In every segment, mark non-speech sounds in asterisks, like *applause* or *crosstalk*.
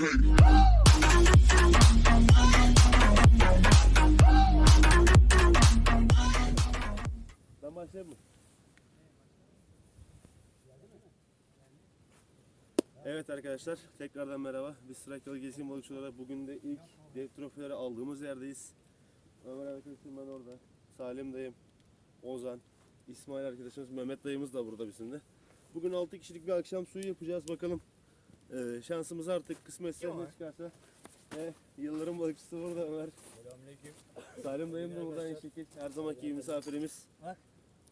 Ben başlayayım? Evet arkadaşlar tekrardan merhaba. Biz Trakyalı Gezgin Balıkçıları bugün de ilk dev trofileri aldığımız yerdeyiz. Ömer arkadaşım ben orada. Salim dayım, Ozan, İsmail arkadaşımız, Mehmet dayımız da burada bizimle. Bugün 6 kişilik bir akşam suyu yapacağız bakalım. Ee, şansımız artık kısmetse ne çıkarsa. E, yılların balıkçısı burada Ömer. Selamünaleyküm. Salim dayım da burada aynı şekil. Her zamanki gibi misafirimiz.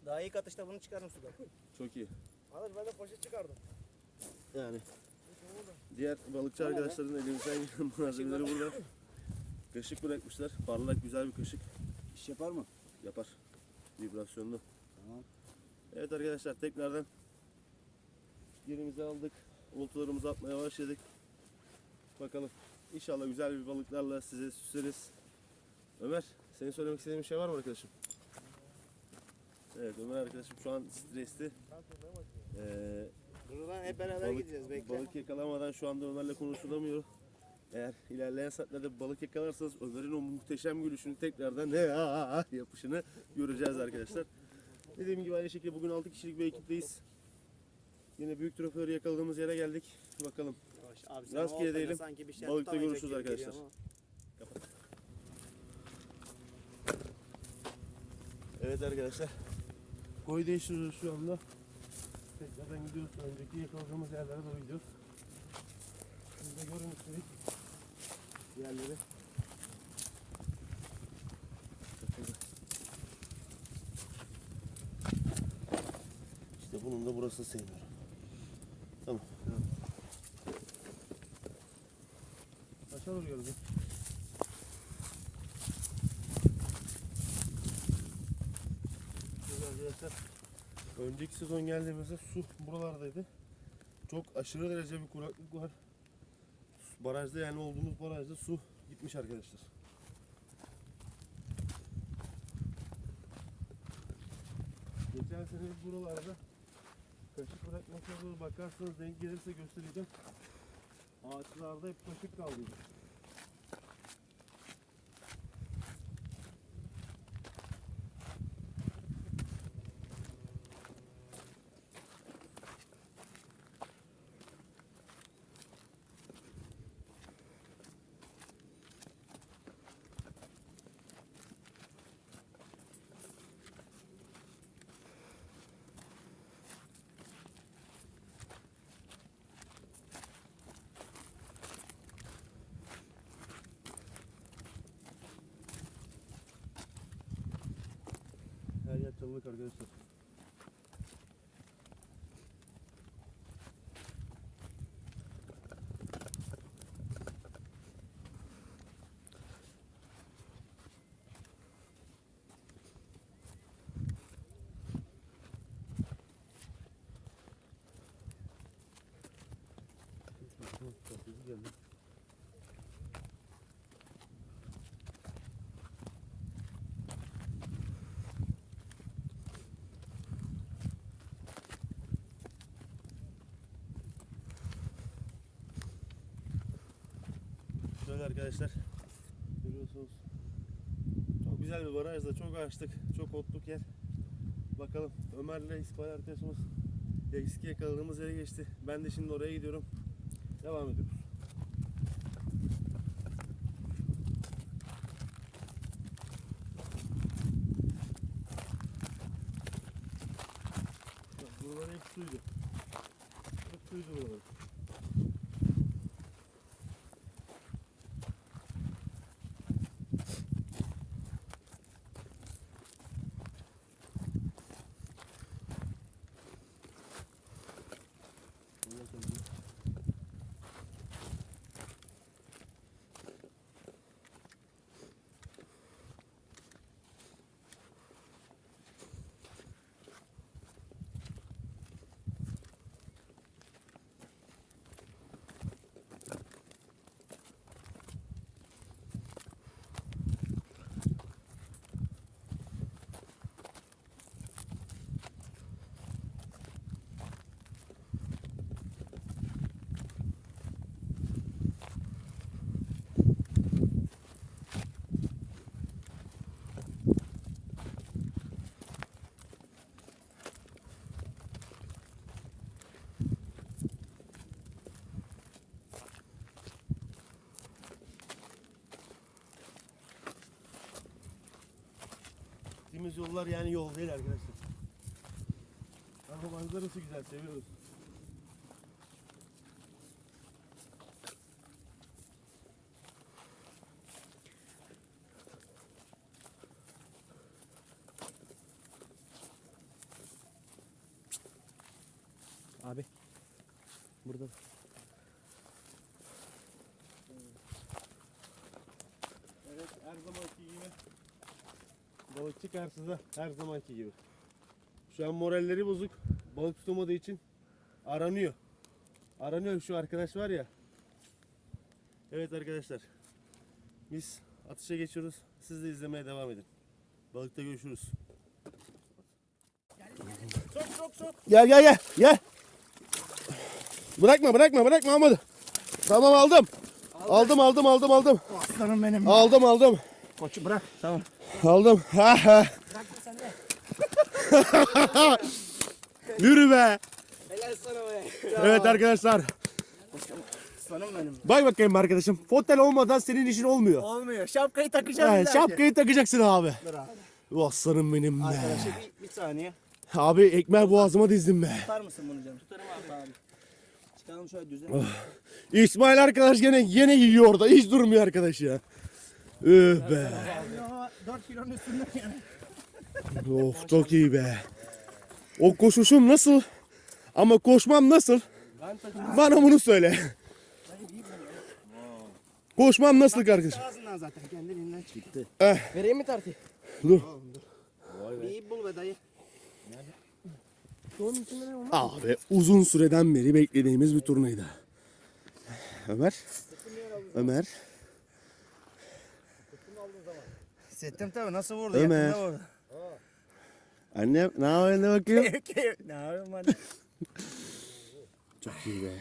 Daha ilk atışta bunu çıkardım sudan. Çok iyi. Arkadaş ben de poşet çıkardım. Yani diğer balıkçı arkadaşların elimizden gelen *laughs* malzemeleri burada. Kaşık bırakmışlar. Parlak güzel bir kaşık. İş yapar mı? Yapar. Vibrasyonlu. Tamam. Evet arkadaşlar tekrardan yerimizi aldık. Oltalarımızı atmaya başladık. Bakalım. İnşallah güzel bir balıklarla size süsleriz. Ömer, senin söylemek istediğin bir şey var mı arkadaşım? Evet Ömer arkadaşım şu an stresli. Ee, Buradan hep beraber balık, gideceğiz bekle. balık yakalamadan şu anda Ömer'le konuşulamıyor. Eğer ilerleyen saatlerde balık yakalarsanız Ömer'in o muhteşem gülüşünü tekrardan ne yapışını göreceğiz arkadaşlar. Dediğim gibi aynı şekilde bugün 6 kişilik bir ekipteyiz. Yine büyük trofeleri yakaladığımız yere geldik. Bakalım. Yavaş, Abi Rastgele diyelim. Sanki bir şey Balıkta görüşürüz arkadaşlar. Evet arkadaşlar. Koyu değiştiriyoruz şu anda. Tekrardan gidiyoruz. Önceki yakaladığımız yerlere doğru gidiyoruz. Şimdi görün üstelik yerleri. İşte bunun da burasını sevmiyorum. Tamam. Arkadaşlar. Önceki sezon geldiğimizde su buralardaydı. Çok aşırı derece bir kuraklık var. Barajda yani olduğumuz barajda su gitmiş arkadaşlar. Geçen sene buralarda kaşık doğru bakarsanız denk gelirse göstereceğim. Ağaçlarda hep kaşık kaldıydı. Her yer çalılık arkadaşlar. Geldi. Şöyle arkadaşlar görüyorsunuz. Çok güzel bir barajda çok ağaçlık, çok otluk yer. Bakalım Ömer'le İsmail arkadaşımız eski yakaladığımız yere geçti. Ben de şimdi oraya gidiyorum. Devam ediyoruz. Buralar hep suydu. Hep suydu buralar. Bundan sonra Gittiğimiz yollar yani yol değil arkadaşlar. Ama manzarası güzel seviyoruz. Abi. Burada. Evet her zamanki gibi. Balıkçı karşıda her zamanki gibi. Şu an moralleri bozuk. Balık tutamadığı için aranıyor. Aranıyor şu arkadaş var ya. Evet arkadaşlar. Biz atışa geçiyoruz. Siz de izlemeye devam edin. Balıkta görüşürüz. Sok sok sok. Gel gel gel gel. Bırakma bırakma bırakma almadı. Tamam aldım. Aldım aldım aldım aldım. Aslanım benim. Aldım aldım. Koçu bırak. Tamam. Aldım. Ha ha. Bırakma sen de. Yürü be. Helal sana be. Evet arkadaşlar. Aslanım benim. Bay bakayım arkadaşım. Fotel olmadan senin işin olmuyor. Olmuyor. Şapkayı takacağım. Ki. şapkayı takacaksın abi. Dur abi. Bu aslanım benim be. Arkadaşlar bir, bir saniye. Abi ekmeği boğazıma dizdim be. Tutar mısın bunu canım? Tutarım abi abi. Çıkalım şöyle düzene. İsmail arkadaş gene gene yiyor orada. Hiç durmuyor arkadaş ya. Üh be. Ya 4 kilonun üstünde yani. Of çok iyi be. O koşuşum nasıl? Ama koşmam nasıl? Bana bunu söyle. Koşmam nasıl kardeşim? Ağzından zaten kendiliğinden çıktı. Eh. Vereyim mi tartıyı? Dur. İp bul be dayı. Abi uzun süreden beri beklediğimiz bir turnaydı. Ömer. Ömer. Hissettim tabii nasıl vurdu? Ömer. yakında vurdu. Annem ne yapıyorsun de bakayım? ne *laughs* yapayım hadi. Çok iyi be.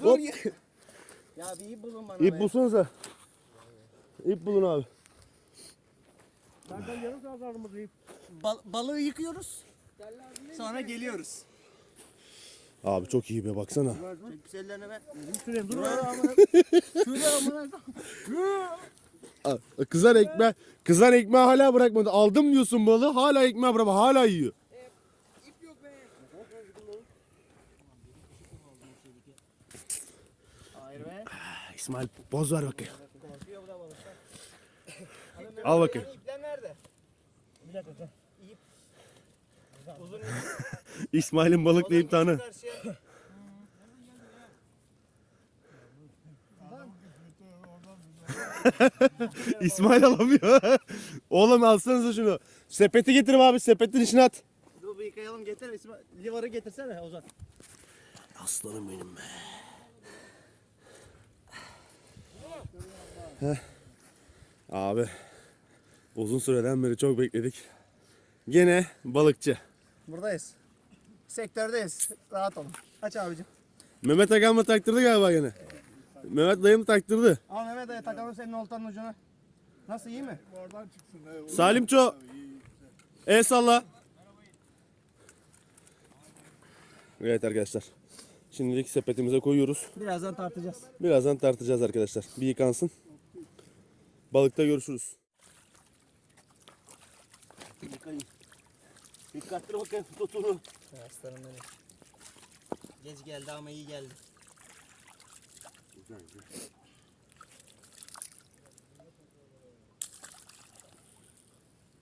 Dur ya. Ya bir ip bulun bana İp be. bulsanıza. İp bulun abi. Bal- balığı yıkıyoruz. Sonra geliyoruz. Abi çok iyi be baksana. Çek pis ellerini be. Şuraya dur. Şuraya amına. Aa, Kızar ekmeği, kızar ekmeği hala bırakmadı. Aldım diyorsun balığı hala ekmeği bırakma hala yiyor. İp yok be. Hayır be. İsmail boz ver bakayım. Korkuyor bu da balıklar. Al bakayım. İpler nerede? Bir dakika. Uzun. İsmail'in balıkla imtihanı. Karşıya. İsmail alamıyor. Oğlum alsanıza şunu. Sepeti getir abi sepetin içine at. Dur bir yıkayalım getir. İsmail. Livarı getirsene Ozan. Aslanım benim be. Heh. Abi uzun süreden beri çok bekledik. Gene balıkçı. Buradayız. Sektördeyiz. Rahat olun. Aç abicim. Mehmet Agan mı taktırdı galiba gene? Mehmet dayı mı taktırdı? Al Mehmet dayı takalım senin oltanın ucuna. Nasıl iyi mi? Salimço. El salla. Evet arkadaşlar. Şimdilik sepetimize koyuyoruz. Birazdan tartacağız. Birazdan tartacağız arkadaşlar. Bir yıkansın. Balıkta görüşürüz. Yıkayın. Dikkatli bakın tutunu. Aslanım benim. Geç geldi ama iyi geldi.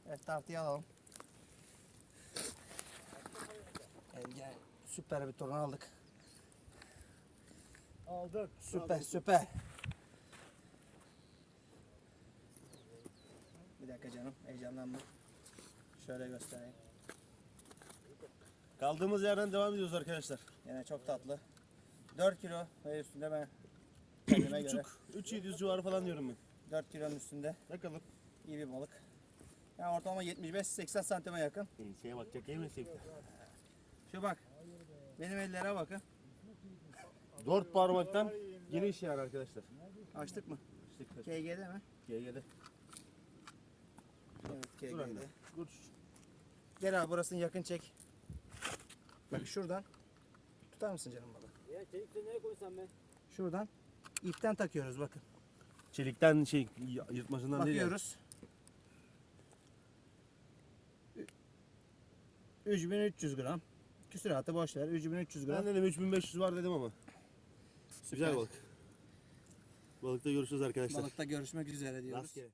Evet tartıyı alalım. Gel gel. Süper bir torun aldık. Aldık. Süper süper. Bir dakika canım heyecanlanma. Şöyle göstereyim. Kaldığımız yerden devam ediyoruz arkadaşlar. Yine çok tatlı. 4 kilo ve üstünde ben kendime göre 3-700 civarı falan diyorum ben. 4 kilonun üstünde Bakalım. iyi bir balık. Yani ortalama 75-80 santime yakın. Şeye bakacak yemesin. Şu bak. Benim ellere bakın. Dört parmaktan yeni iş yani arkadaşlar. Açtık mı? KG'de mi? GG'de. Evet Dur anne. KG'de. Dur. Gel abi burasını yakın çek. Bak şuradan. Tutar mısın canım balığı? Ya çelikse nereye koysam ben? Şuradan ipten takıyoruz bakın. Çelikten şey yırtmasından değil. yani. Bakıyoruz. Ü- 3300 gram. Küsuratı boş ver. 3300 gram. Ben dedim 3500 var dedim ama. Güzel balık. Balıkta görüşürüz arkadaşlar. Balıkta görüşmek üzere diyoruz. Rastgele.